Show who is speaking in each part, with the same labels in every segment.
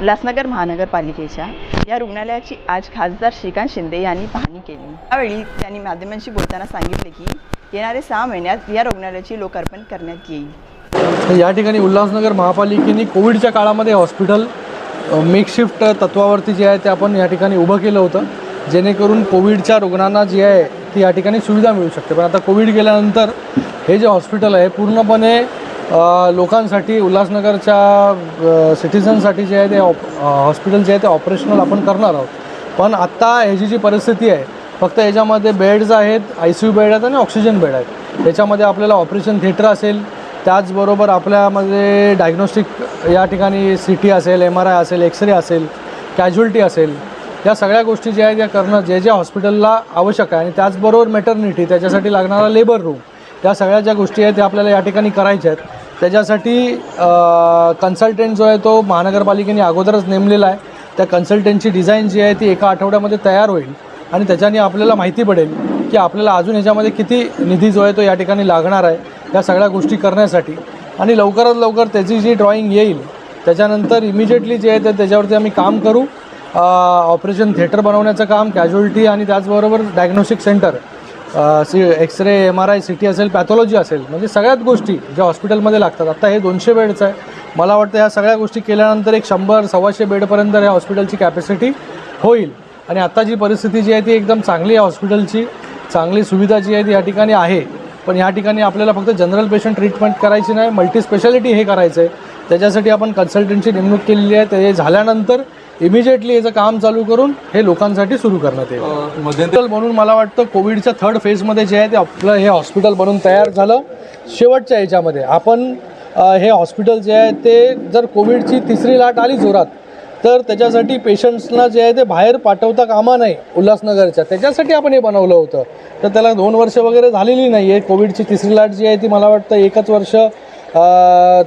Speaker 1: उल्हासनगर महानगरपालिकेच्या या रुग्णालयाची आज खासदार श्रीकांत शिंदे यांनी पाहणी केली. त्यावेळी त्यांनी माध्यमांशी बोलताना सांगितले की येणारे सहा महिन्यात या रुग्णालयाची लोकार्पण करण्यात येईल.
Speaker 2: या ठिकाणी उल्हासनगर महापालिकेने कोविडच्या काळामध्ये हॉस्पिटल मेकशिफ्ट तत्वावरती जे आहे ते आपण या ठिकाणी उभं केलं होतं. जेणेकरून कोविडच्या रुग्णांना जी आहे ती या ठिकाणी सुविधा मिळू शकते. पण आता कोविड गेल्यानंतर हे जे हॉस्पिटल आहे पूर्णपणे लोकांसाठी उल्हासनगरच्या सिटिझनसाठी जे आहे ते ऑप हॉस्पिटल जे आहे ते ऑपरेशनल आपण करणार आहोत. पण आत्ता ह्याची जी परिस्थिती आहे फक्त याच्यामध्ये बेड्स आहेत आय सी यू बेड आहेत आणि ऑक्सिजन बेड आहेत. त्याच्यामध्ये आपल्याला ऑपरेशन थिएटर असेल त्याचबरोबर आपल्यामध्ये डायग्नोस्टिक या ठिकाणी सी टी असेल एम आर आय असेल एक्सरे असेल कॅज्युअल्टी असेल या सगळ्या गोष्टी ज्या आहेत या करणं जे जे हॉस्पिटलला आवश्यक आहे. आणि त्याचबरोबर मेटर्निटी त्याच्यासाठी लागणारा लेबर रूम या सगळ्या ज्या गोष्टी आहेत त्या आपल्याला या ठिकाणी करायच्या आहेत. त्याच्यासाठी कन्सल्टंट जो आहे तो महानगरपालिकेने अगोदरच नेमलेला आहे. त्या कन्सल्टंटची डिझाईन जी आहे ती एका आठवड्यामध्ये तयार होईल आणि त्याच्याने आपल्याला माहिती पडेल की आपल्याला अजून ह्याच्यामध्ये किती निधी जो आहे तो या ठिकाणी लागणार आहे या सगळ्या गोष्टी करण्यासाठी. आणि लवकरात लवकर त्याची जी ड्रॉईंग येईल त्याच्यानंतर इमिजिएटली जे आहे ते त्याच्यावरती आम्ही काम करू. ऑपरेशन थिएटर बनवण्याचं काम कॅज्युअल्टी आणि त्याचबरोबर diagnostic centre C x ray M R I C T असेल पॅथॉलॉजी असेल म्हणजे सगळ्याच गोष्टी ज्या हॉस्पिटलमध्ये लागतात. आता हे दोनशे बेडचं आहे. मला वाटतं ह्या सगळ्या गोष्टी केल्यानंतर एक शंभर सव्वाशे बेडपर्यंत या हॉस्पिटलची कॅपॅसिटी होईल. आणि आता जी परिस्थिती जी आहे ती एकदम चांगली आहे हॉस्पिटलची चांगली सुविधा जी आहे ती या ठिकाणी आहे. पण या ठिकाणी आपल्याला फक्त जनरल पेशंट ट्रीटमेंट करायची नाही मल्टी स्पेशालिटी हे करायचं आहे त्याच्यासाठी आपण कन्सल्टंटची नेमणूक केलेली आहे. ते झाल्यानंतर इमिजिएटली याचं काम चालू करून हे लोकांसाठी सुरू करण्यात येईल. म्हणून मला वाटतं कोविडच्या थर्ड फेजमध्ये जे आहे ते आपलं हे हॉस्पिटल बनून तयार झालं. शेवटच्या याच्यामध्ये आपण हे हॉस्पिटल जे आहे ते जर कोविडची तिसरी लाट आली जोरात तर त्याच्यासाठी पेशंट्सना जे आहे ते बाहेर पाठवता कामा नाही उल्हासनगरच्या. त्याच्यासाठी आपण हे बनवलं होतं. तर त्याला दोन वर्ष वगैरे झालेली नाही आहे कोविडची तिसरी लाट जी आहे ती मला वाटतं एकच वर्ष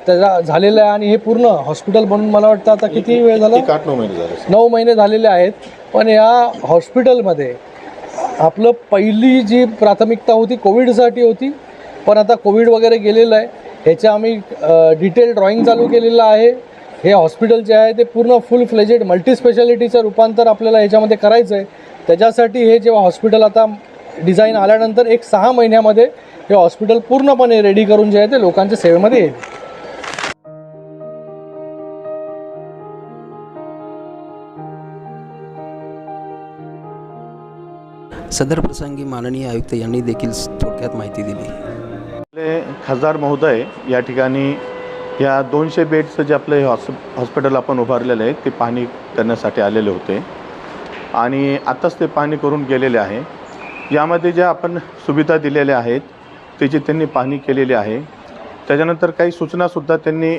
Speaker 2: त्याचा झालेलं आहे आणि हे पूर्ण हॉस्पिटल बनून मला वाटतं आता किती वेळ झाला?
Speaker 3: एक आठ नऊ महिने झाले
Speaker 2: नऊ महिने झालेले आहेत. पण या हॉस्पिटलमध्ये आपलं पहिली जी प्राथमिकता होती कोविडसाठी होती पण आता कोविड वगैरे गेलेलं आहे. ह्याच्या आम्ही डिटेल ड्रॉइंग चालू केलेलं आहे. हे हॉस्पिटल जे आहे ते पूर्ण फुल फ्लेजेड मल्टी स्पेशालिटीचं रूपांतर आपल्याला ह्याच्यामध्ये करायचं आहे त्याच्यासाठी हे जेव्हा हॉस्पिटल आता डिझाईन आल्यानंतर एक सहा महिन्यामध्ये हे हॉस्पिटल पूर्णपणे रेडी करून जे आहे ते लोकांच्या सेवेमध्ये येईल.
Speaker 4: सदर प्रसंगी माननीय आयुक्त यांनी देखील थोडक्यात माहिती दिली.
Speaker 3: आपले खासदार महोदय या ठिकाणी या दोनशे बेडचं जे आपलं हे हॉस हॉस्पिटल आपण उभारलेलं आहे ते पाहणी करण्यासाठी आलेले होते. आणि आत्ताच ते पाहणी करून गेलेले आहे. यामध्ये ज्या आपण सुविधा दिलेल्या आहेत त्याची त्यांनी पाहणी केलेली आहे. त्याच्यानंतर काही सूचनासुद्धा त्यांनी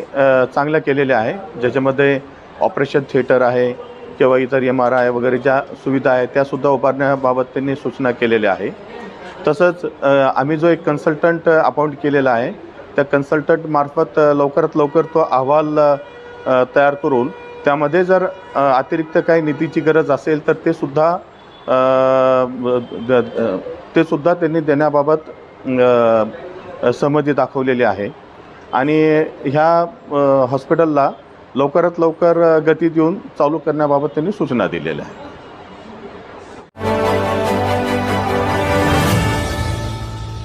Speaker 3: चांगल्या केलेल्या आहे. ज्याच्यामध्ये ऑपरेशन थिएटर आहे किंवा इतर एम आर आय वगैरे ज्या सुविधा आहेत त्यासुद्धा उभारण्याबाबत त्यांनी सूचना केलेल्या आहे. तसंच आम्ही जो एक कन्सल्टंट अपॉइंट केलेला आहे त्या कन्सल्टंटमार्फत लवकरात लवकर तो अहवाल तयार करून त्यामध्ये जर अतिरिक्त काही निधीची गरज असेल तर ते सुद्धा ते सुद्धा त्यांनी देण्याबाबत अ, सहमती दाखवलेली आहे. आणि ह्या हॉस्पिटलला लवकरात लवकर गती देऊन चालू करण्याबाबत त्यांनी सूचना दिलेल्या आहेत.